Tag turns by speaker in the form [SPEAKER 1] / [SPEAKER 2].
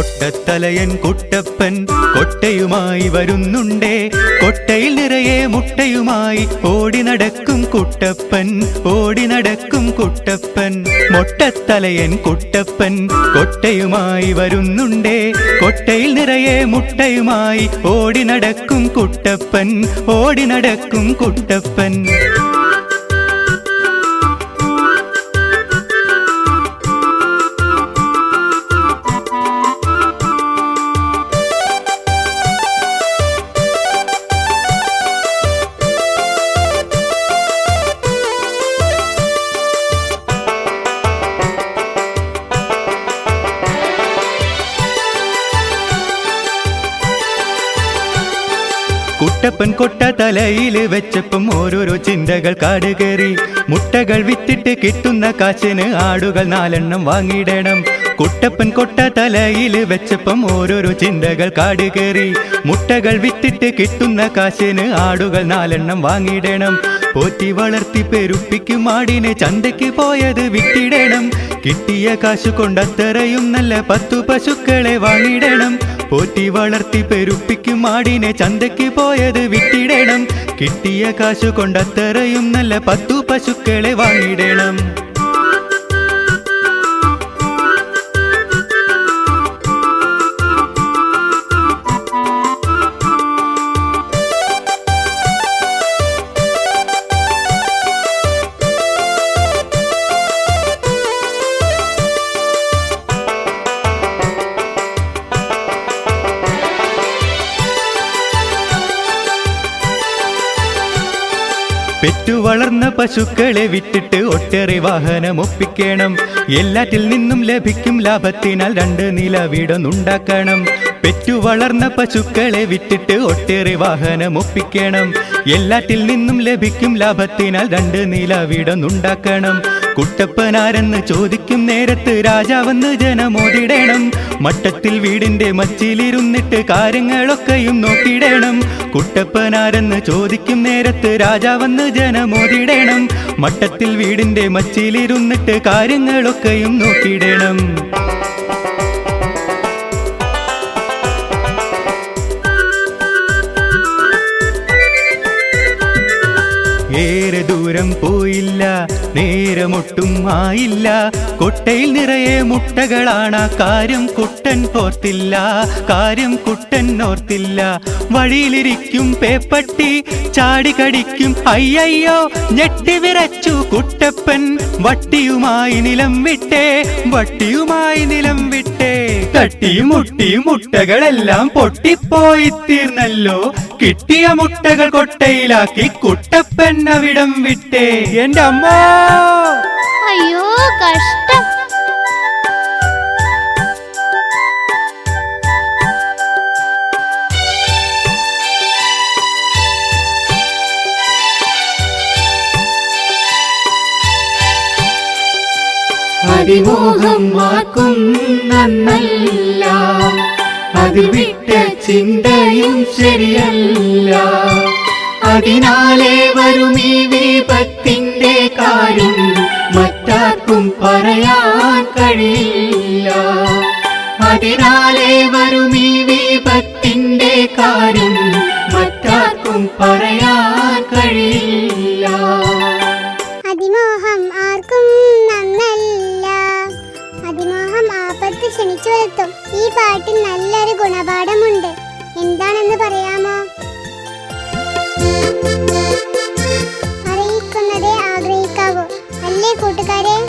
[SPEAKER 1] കൊട്ടത്തലയൻ കുട്ടപ്പൻ കൊട്ടയുമായി വരുന്നുണ്ടേ. കൊട്ടയിൽ നിറയെ മുട്ടയുമായി ഓടി നടക്കും കുട്ടപ്പൻ ഓടി നടക്കും കുട്ടപ്പൻ. മൊട്ടത്തലയൻ കുട്ടപ്പൻ കൊട്ടയുമായി വരുന്നുണ്ടേ. കൊട്ടയിൽ നിറയെ മുട്ടയുമായി ഓടി നടക്കും കുട്ടപ്പൻ ഓടി നടക്കും കുട്ടപ്പൻ. കുട്ടപ്പൻ കൊട്ട തലയിൽ വെച്ചപ്പം ഓരോരോ ചിന്തകൾ കാടുകേറി മുട്ടകൾ വിത്തിട്ട് കിട്ടുന്ന കാശിന് ആടുകൾ നാലെണ്ണം വാങ്ങിയിടണം. കുട്ടപ്പൻ കൊട്ട തലയിൽ വെച്ചപ്പം ഓരോരോ ചിന്തകൾ കാടുകേറി മുട്ടകൾ വിത്തിട്ട് കിട്ടുന്ന കാശിന് ആടുകൾ നാലെണ്ണം വാങ്ങിയിടണം. പോറ്റി വളർത്തി പെരുപ്പിക്കും ആടിനെ ചന്തയ്ക്ക് പോയത് വിട്ടിടണം. കിട്ടിയ കാശു കൊണ്ടത്രയും നല്ല പത്തു പശുക്കളെ വാങ്ങിയിടണം. പോറ്റി വളർത്തി പെരുപ്പിക്കും ആടിനെ ചന്തയ്ക്ക് പോയത് വിട്ടിടണം. കിട്ടിയ കാശു കൊണ്ടത്രയും നല്ല പത്തു പശുക്കളെ വാങ്ങിയിടണം പെറ്റു വളർന്ന പശുക്കളെ വിട്ടിട്ട് ഒട്ടേറെ വാഹനം ഒപ്പിക്കണം. എല്ലാറ്റിൽ നിന്നും ലഭിക്കും ലാഭത്തിനാൽ രണ്ട് നില വീടൊന്നുണ്ടാക്കണം. പെറ്റു വളർന്ന പശുക്കളെ വിട്ടിട്ട് ഒട്ടേറെ വാഹനം ഒപ്പിക്കണം. എല്ലാറ്റിൽ നിന്നും ലഭിക്കും ലാഭത്തിനാൽ രണ്ട് നില വീടൊന്നുണ്ടാക്കണം. കുട്ടപ്പനാരെന്ന് ചോദിക്കും നേരത്ത് രാജാവെന്ന് ജനമോതിടണം. മട്ടത്തിൽ വീടിന്റെ മച്ചിലിരുന്നിട്ട് കാര്യങ്ങളൊക്കെയും നോക്കിയിടണം കുട്ടപ്പനാരെന്ന് ചോദിക്കും നേരത്ത് രാജാവെന്ന് ജനമോതിടണം. മട്ടത്തിൽ വീടിന്റെ മച്ചിലിരുന്നിട്ട് കാര്യങ്ങളൊക്കെയും നോക്കിയിടണം ഏറെ ദൂരം പോയില്ല നേരമൊട്ടും ആയില്ല. കൊട്ടയിൽ നിറയെ മുട്ടകളാണ് കാര്യം കുട്ടൻ പോർത്തില്ല കാര്യം കുട്ടൻ ഓർത്തില്ല. വഴിയിലിരിക്കും പേപ്പട്ടി ചാടി കടിക്കും അയ്യയ്യോ ഞെട്ടി വിറച്ചു കുട്ടപ്പൻ. വട്ടിയുമായി നിലം വിട്ടേ വട്ടിയുമായി നിലം വിട്ടേ. തട്ടിയും മുട്ടി മുട്ടകളെല്ലാം പൊട്ടിപ്പോയി തീർന്നല്ലോ. കിട്ടിയ മുട്ടകൾ കൊട്ടയിലാക്കി കുട്ടപ്പൻ അവിടം വിട്ടേ. എന്റെ അമ്മ.
[SPEAKER 2] അയ്യോ കഷ്ടം.
[SPEAKER 3] അതിമോഹം ആർക്കും നന്നല്ല അത് വിട്ട ചിന്തയും ശരിയല്ല. അതിനാലേ വരും ഈ വിപത്തിന്റെ കാര്യം മറ്റാർക്കും പറയാൻ കഴിയില്ല. അതിനാലേ വരും ഈ വിപത്തിന്റെ കാര്യം മറ്റാർക്കും പറയാൻ കഴിയില്ല.